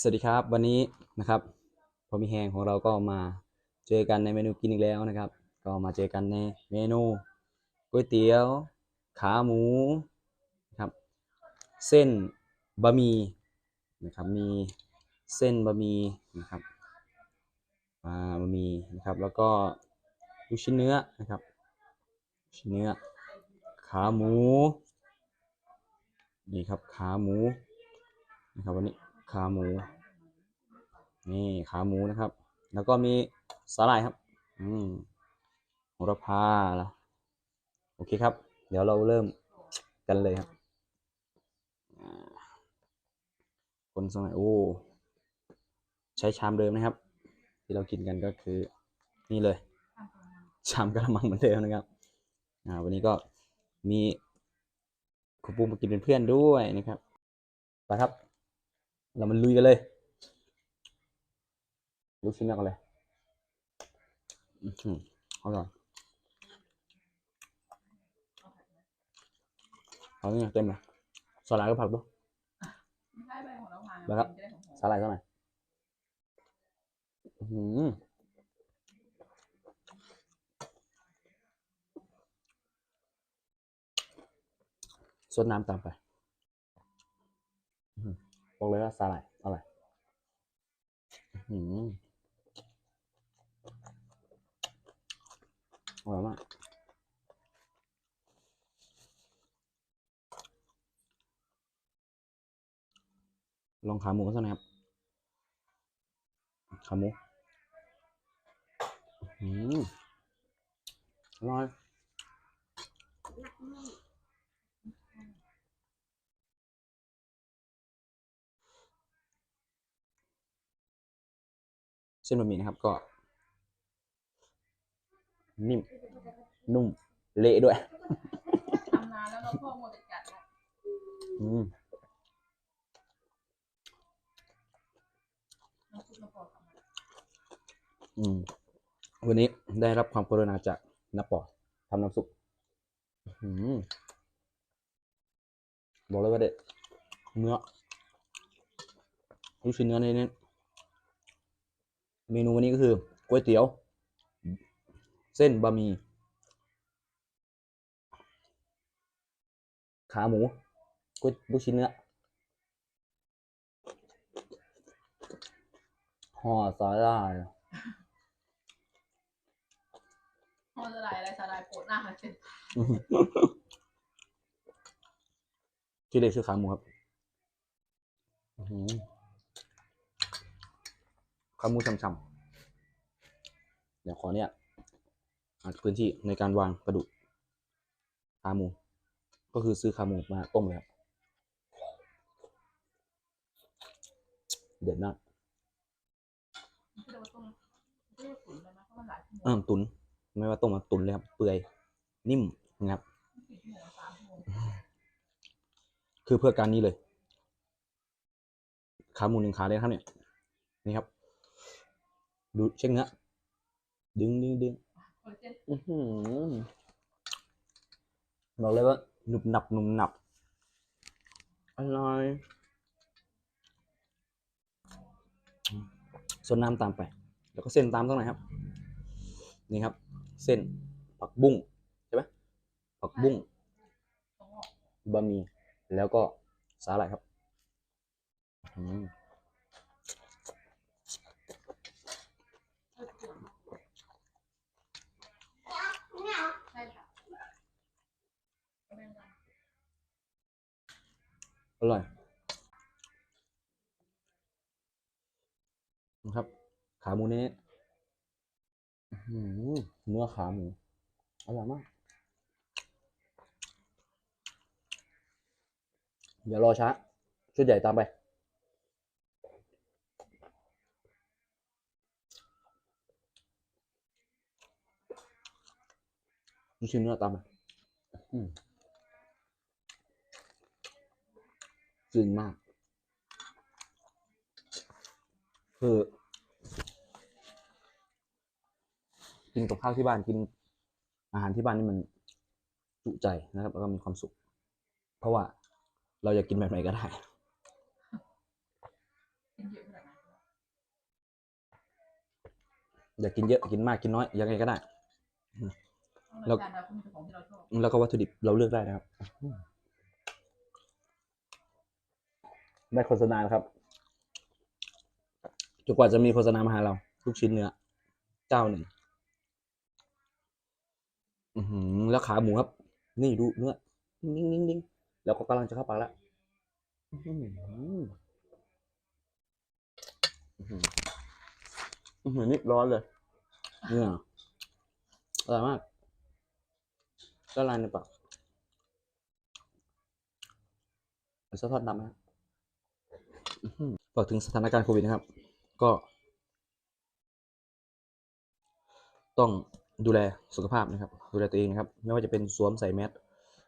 สวัสดีครับวันนี้นะครับพอมีแหงของเราก็มาเจอกันในเมนูกินอีกแล้วนะครับ ก็มาเจอกันในเมนูก๋วยเตี๋ยว ขาหมูนะครับ เส้นบะหมี่นะครับมีเส้นบะหมี่นะครับอ่าบะหมี่นะครับ แล้วก็ลูกชิ้นเนื้อนะครับชิ้นเนื้อ ขาหมูนี่ครับขาหมูนะครับวันนี้ ขาหมู นี่ขาหมูนะครับ แล้วก็มีสาหร่ายครับ อืมโหระพาแล้วโอเคครับ เดี๋ยวเราเริ่มกันเลยครับคนสมัยโอ้ใช้ชามเดิมนะครับ ที่เรากินกันก็คือ นี่เลย ชามกระมังเหมือนเดิมนะครับอ่าวันนี้ก็มีคุณปูมากินเป็นเพื่อนด้วยนะครับไปครับ เรามาลุยกันเลย ลูกชิ้นแรกกันเลยอื้อหือเอาก่อนเอาเนี่ยเต็มเลยสลัดก็ผักด้วยไม่ใช่ใบของเราพาแล้วครับจะได้หอมสลัดเท่าไหร่อื้อหือซดน้ำตามไปอื้อหือ บอกเลยว่าสลัดอร่อยอื้อหืออร่อยมากลองขาหมูกันสักหน่อยครับ ขาหมู อืมอร่อย เส้นบะหมี่นะครับก็ นิ่มนุ่มเละด้วยทำนานแล้วเราพ่อโมติกัดแล้วอืมน้ำซุปเราพอทำมาอืม วันนี้ได้รับความกรุณาจากน้าปอทำน้ำซุปอื้อหือบอกเลยว่าเด็ดเนื้อลูกชิ้นเนื้อเน้นๆ เมนูวันนี้ก็คือก๋วยเตี๋ยว เส้นบะหมี่ขาหมูก๋วยลูกชิ้นเนื้อห่อสาหร่ายพ่อจะลายอะไรสลายโปดหน้าค่ะเช่นที่เด็กชื่อขาหมูครับ อื้อหือ ข้ามูช่ำๆเดี๋ยวขอเนี่ยอัดพื้นที่ในการวางกระดูกขาหมู ก็คือซื้อขาหมูมาต้มเลยครับเด็ดมากที่เราต้องไม่ได้ตุ๋นเลยนะเพราตุน ไม่ว่าต้มมาตุนเลยครับ เปื่อย นิ่มนะครับ คือเพื่อการนี้เลย ขาหมูหนึ่งขาเลยครับเนี่ย นี่ครับ ดูเช็คเนื้อดึงดึงดึงคอลลาเจนอื้อหือบอกเลยว่าหนุบหนับหนุบหนับอร่อยส่วนน้ำตามไป แล้วก็เส้นตามตรงไหนอยครับ นี่ครับ เส้นผักบุ้งใช่ไหมผักบุ้งตรงออกบะหมี่แล้วก็สาหร่ายครับ อืม ใช่ค่ะก็ไม่เป็นไร อร่อยนะครับ ขาหมูนี้อื้อหือ ขาหมูอร่อยมากเดี๋ยวรอช้า ชุดใหญ่ตามไป ลูกชิ้นเนื้อตามไปอืมจึงมาก คือ กินกับข้าวที่บ้านกิน อาหารที่บ้านนี่มันจุใจนะครับ แล้วก็มีความสุข เพราะว่าเราอยากกินแบบไหนก็ได้อยากกินเยอะกินมากกินน้อยยังไงก็ได้แล้วแล้วก็วัตถุดิบเราเลือกได้นะครับได้โฆษณาครับจนกว่าจะมีโฆษณามาหาเรา ลูกชิ้นเนื้อเจ้าหนึ่ง อือแล้วขาหมูครับ นี่ดูเนื้อนิ่งนิ่งนิ่งแล้วก็กำลังจะเข้าปากแล้วอือหืออือหือนี่ร้อนเลยเนี่ยอร่อยมากละลายในปากเอาซอสทอดดำไหมครับอื้อหือฝากถึงสถานการณ์โควิดนะครับ ก็ ต้อง ดูแลสุขภาพนะครับ ดูแลตัวเองนะครับ ไม่ว่าจะเป็นสวมใส่แมส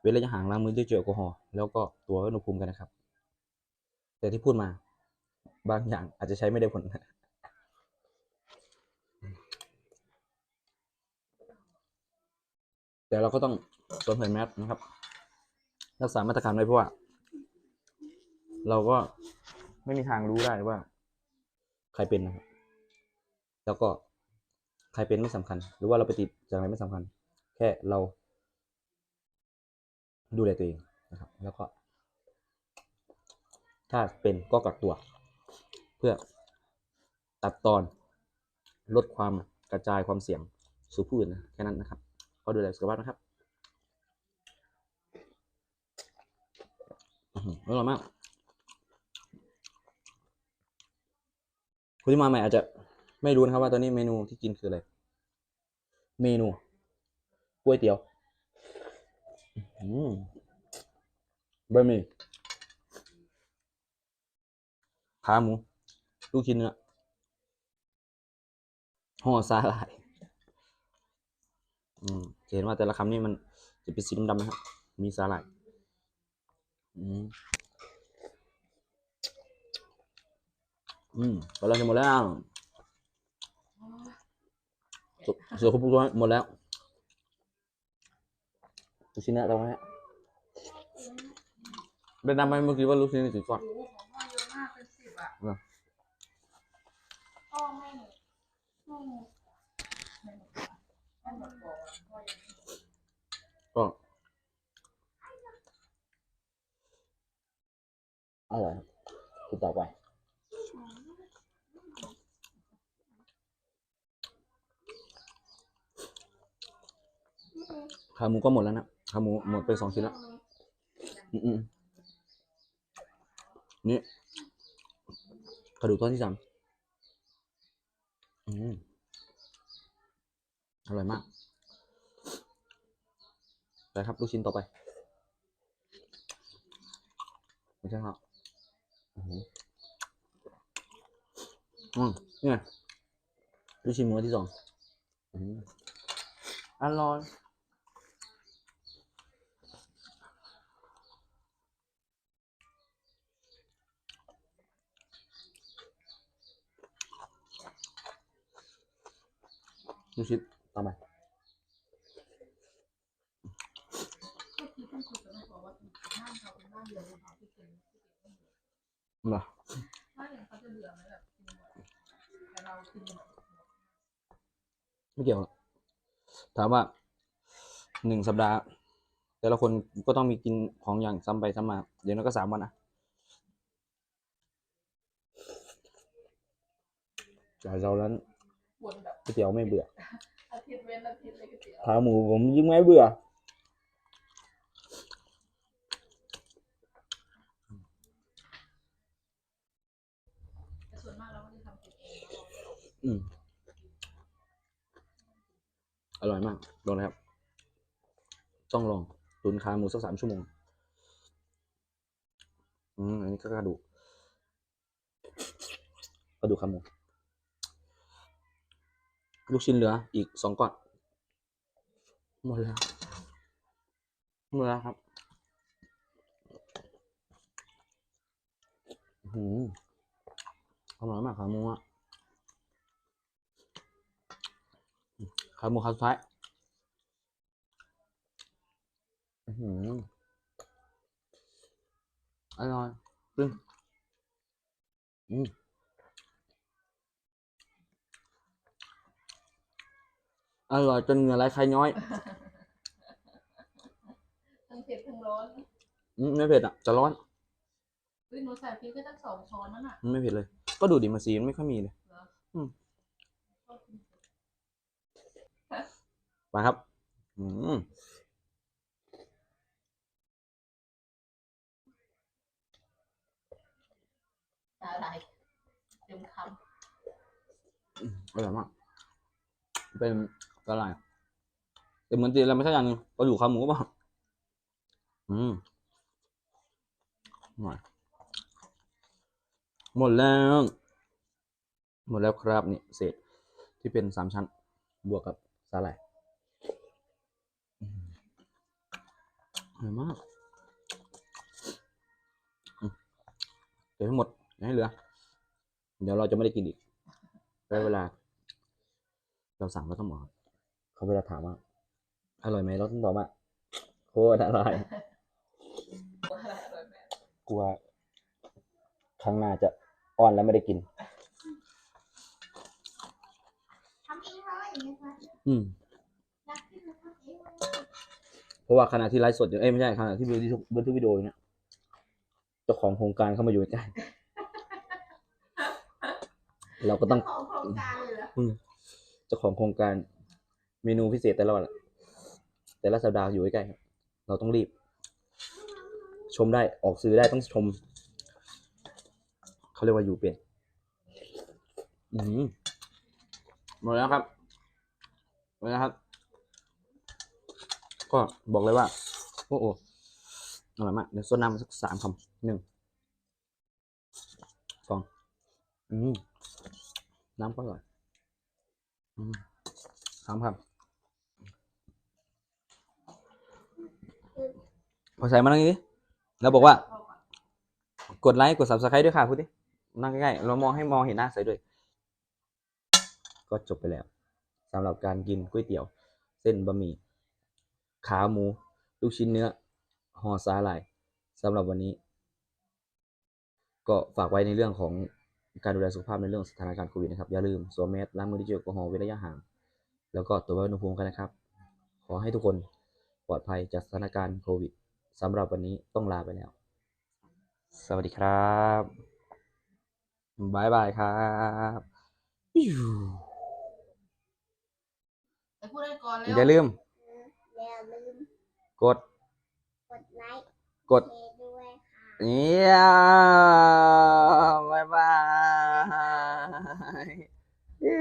เว้นระยะห่างล้างมือด้วยเจลแอลกอฮอล์แล้วก็ตัววัดอุณหภูมิกันนะครับ แต่ที่พูดมาบางอย่างอาจจะใช้ไม่ได้ผลแต่เราก็ต้องสวมใส่แมสนะครับ รักษามาตรการไว้เพราะว่า เราก็ไม่มีทางรู้ได้ว่า ใครเป็นนะครับ แล้วก็ ใครเป็นไม่สำคัญ หรือว่าเราไปติดจากอะไรไม่สำคัญ แค่เรา ดูแลตัวเองนะครับ แล้วก็ ถ้าเป็นก็กักตัว เพื่อตัดตอนลดความกระจายความเสี่ยงสู่ผู้อื่นนะแค่นั้นนะครับ ก็ดูแลสุขภาพนะครับอร่อยมาก คุณที่มาใหม่อาจจะ ไม่รู้นะครับว่าตอนนี้เมนูที่กินคืออะไร เมนูก๋วยเตี๋ยวอบะหมี่ขาหมู ลูกชิ้นเนื้อห่อสาหร่ายอืมเห็นว่าแต่ละคำนี่มันจะเป็นสีดำๆนะครับ มีสาหร่ายอืมอืมไปแล้วจะหมดแล้ว สุเสือคุปตัวหมดแล้วลูกชิ้นเนื้อเราไหมฮะเป็นดำไหมเมื่อกี้ว่าลูกชิ้นนี่สีก่อน โอ้โหของพ่อเยอะมากเป็นสิบอ่ะ เหรอ พ่อไม่ไม่ไม่หมดไม่หมดก่อนพ่อยังไม่หมด ก็อร่อยครับคุณต่อไป ขาหมูก็หมดแล้วนะขาหมูหมดไปสองชิ้นแล้วอืมนี่กระดูกท่อนที่สามอืมอร่อยมาก ไปครับ ลูกชิ้นต่อไป ไม่ใช่ครับอือหืออืมนี่ไงลูกชิ้นหมูอันที่สองอืมอร่อย ลูกชิดตาอไปนะไม่เกี่ยว ถามว่าหนึ่งสัปดาห์ แต่ละคนก็ต้องมีกินของอย่างซ้ำไปซ้ำมา เดี๋ยวนั้นก็สามวันนะจากเราแล้ว วนแบบก๋วยเตี๋ยวไม่เบื่ออาทิตย์เว้นอาทิตย์เลยก๋วยเตี๋ยวขาหมูผมยิ่งไม่เบื่อแต่ส่วนมากเราก็จะทำกินเองแล้วเราไม่ลงอืมอร่อยมากลองนะครับ ต้องลองตุนขาหมูสักสามชั่วโมง อืมอันนี้ก็กระดูกกระดูกขาหมู ลูกชิ้นเหลืออีกสองก้อน หมดแล้วหมดแล้วครับอื้อหืออร่อยมากขาหมูอะขาหมูขาสุดท้ายอื้อหืออร่อยซึ่งอืม อร่อยจนเหงื่อไหลใครย้อย ทั้งเผ็ดทั้งร้อนอืมไม่เผ็ดอะจะร้อนเฮ้ยหนูใส่พริกก็ตั้งสองช้อนนั่นน่ะมันไม่เผ็ดเลย ก็ดูดิมาซีมันไม่ค่อยมีเลยเหรออืมชอบกินมาครับ อืมสาหร่ายเต็มคอร่อยมาก เป็น กระไรแต่เหมือนตีอะไรไม่ใช่อย่างนึงก็อยู่ขาหมูป่ะอืมหน่อยหมดแล้ว หมดแล้วครับนี่เศษที่เป็นสามชั้น บวกกับสาหร่ายอืมอร่อยมากเดี๋ยวทั้งหมดให้เหลือ เดี๋ยวเราจะไม่ได้กินอีกได้เวลา เราสั่งแล้วต้องบอก เขาเวลาถามว่า อร่อยไหมเราต้องตอบว่าโคตรอร่อยำว่าอะไรอร่อยแบบกลัวครั้งหน้าจะอ่อนแล้วไม่ได้กิน ทำเองเลยอย่างเงี้ยค่ะอืมอยากกินแล้วทำเองเลยเพราะว่าขณะที่ไลฟ์สดอยู่เอ้ยไม่ใช่ขณะที่บันทึกบันทึกวิดีโออยู่เนี่ยเจ้าของโครงการเข้ามาอยู่ใกล้เราก็ต้องเจ้าของโครงการเลยเหรอเจ้าของโครงการ เมนูพิเศษแต่ละวันแต่ละสัปดาห์อยู่ใกล้ๆครับ เราต้องรีบ ชมได้ออกซื้อได้ต้องชม เขาเรียกว่าอยู่เป็นอืมหมดแล้วครับหมดแล้วครับ ก็บอกเลยว่า โอ้โหอร่อยมากเดี๋ยวโซดน้ำสักสามคำหนึ่งสองอืมน้ำก็อร่อยอืมสามคำ พอใส่มานั่งนี้แล้วบอกว่าเข้าก่อนกดไลค์กด subscribe ด้วยค่ะพูดดินั่งใกล้ๆเรามองให้มองเห็นหน้าใส่ด้วย ก็จบไปแล้วสำหรับการกินก๋วยเตี๋ยว เส้นบะหมี่ขาหมู ลูกชิ้นเนื้อห่อสาหร่ายสำหรับวันนี้ ก็ฝากไว้ในเรื่องของการดูแลสุขภาพในเรื่องสถานการณ์โควิดนะครับ อย่าลืมสวมแมสล้างมือด้วยเจลแอลกอฮอล์เว้นระยะห่าง แล้วก็ตรวจวัดอุณหภูมิกันนะครับ ขอให้ทุกคนปลอดภัยจากสถานการณ์โควิด สำหรับวันนี้ต้องลาไปแล้ว สวัสดีครับบายบายครับปิ้วแต่พูดได้ก่อนแล้วอย่าลืมอย่าลืม กด กดไลค์ กดแชร์ด้วยค่ะเนี่ยบายบายเย้